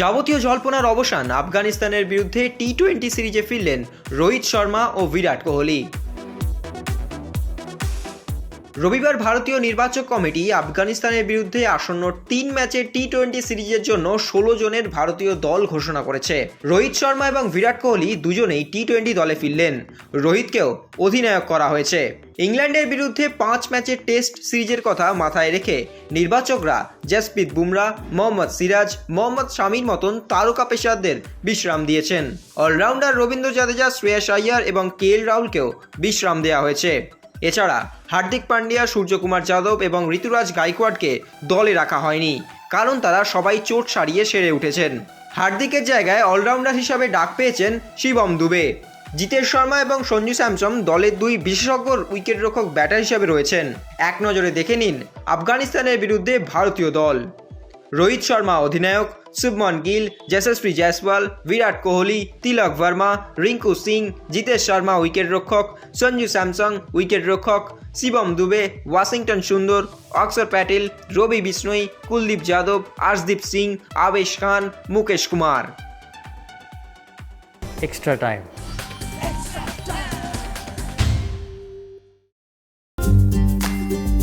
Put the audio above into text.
যাবতীয় জল্পনার অবসান আফগানিস্তানের বিরুদ্ধে টি টোয়েন্টি সিরিজে ফিরলেন রোহিত শর্মা ও বিরাট কোহলি। রবিবার ভারতীয় নির্বাচক কমিটি আফগানিস্তানের বিরুদ্ধে আসন্ন তিন ম্যাচের টি টোয়েন্টি সিরিজের জন্য ষোলো জনের ভারতীয় দল ঘোষণা করেছে। রোহিত শর্মা এবং বিরাট কোহলি দুজনেই টি টোয়েন্টি দলে ফিরলেন। রোহিতকেও অধিনায়ক করা হয়েছে। ইংল্যান্ডের বিরুদ্ধে পাঁচ ম্যাচের টেস্ট সিরিজের কথা মাথায় রেখে নির্বাচকরা জসপ্রীত বুমরা, মোহাম্মদ সিরাজ, মোহাম্মদ শামির মতন তারকা পেশারদের বিশ্রাম দিয়েছেন। অলরাউন্ডার রবীন্দ্র জাদেজা, শ্রেয়াস আইয়ার এবং কে এল রাহুলকেও বিশ্রাম দেওয়া হয়েছে। এছাড়া হার্দিক পান্ডিয়া, সূর্যকুমার যাদব এবং ঋতুরাজ গাইকোয়াড়কে দলে রাখা হয়নি, কারণ তারা সবাই চোট সারিয়ে সেরে উঠেছেন। হার্দিকের জায়গায় অলরাউন্ডার হিসাবে ডাক পেয়েছেন শিবম দুবে। জিতেশ শর্মা এবং সঞ্জু স্যামসন দলের দুই বিশেষজ্ঞ উইকেটরক্ষক ব্যাটার হিসাবে রয়েছেন। এক নজরে দেখে নিন আফগানিস্তানের বিরুদ্ধে ভারতীয় দল। রোহিত শর্মা অধিনায়ক, শুভমন গিল, যশস্বী জয়সওয়াল, বিরাট কোহলি, তিলক ভার্মা, রিঙ্কু সিং, জিতেশ শর্মা উইকেট রক্ষক, সঞ্জু স্যামসং উইকেট রক্ষক, Shivam Dube, Washington Sundar, Axar Patel, Ravi Bishnoi, Kuldeep Yadav, Arshdeep Singh, Avesh Khan, Mukesh Kumar. Extra time.